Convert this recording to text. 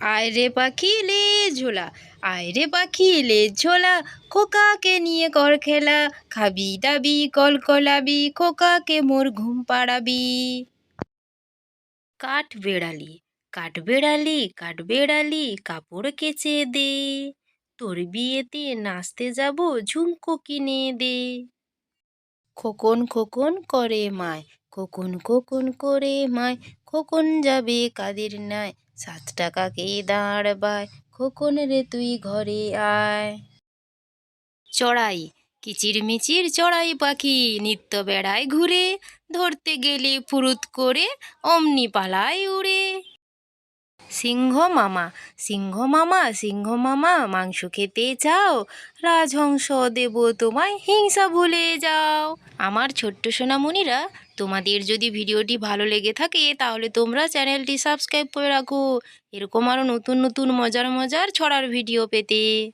আয় রে পাখি লে ঝোলা আয় রে পাখি লে ঝোলা, খোকাকে নিয়ে কর খেলা, খাবি দাবি, কল কলাবি, খোকাকে মোর ঘুম পাড়াবি। কাঠ বেড়ালি কাঠ বেড়ালি কাঠ বেড়ালি, কাপড় কেচে দে, তোর বিয়েতে নাচতে যাব, ঝুমকো কিনে দে। খোকন খোকন করে মায়, খোকন খোকন করে মায়, খোকন যাবে কাদের নাই সাত টাকা টাকাকে দাঁড়বায়? খোকন রে তুই ঘরে আয়। চড়াই, কিচিরমিচির চড়াই পাখি নিত্য বেড়ায় ঘুরে, ধরতে গেলে ফুরুত করে অমনি পালায় উড়ে। সিংহ মামা সিংহ মামা সিংহ মামা, মাংস খেতে চাও রাজহংস দেব তোমায় হিংসা ভুলে যাও। আমার ছোট্ট সোনামণিরা, তোমাদের যদি ভিডিওটি ভালো লেগে থাকে, তাহলে তোমরা চ্যানেলটি সাবস্ক্রাইব করে রাখো। এরকম আরও নতুন নতুন মজার মজার ছড়ার ভিডিও পেতে।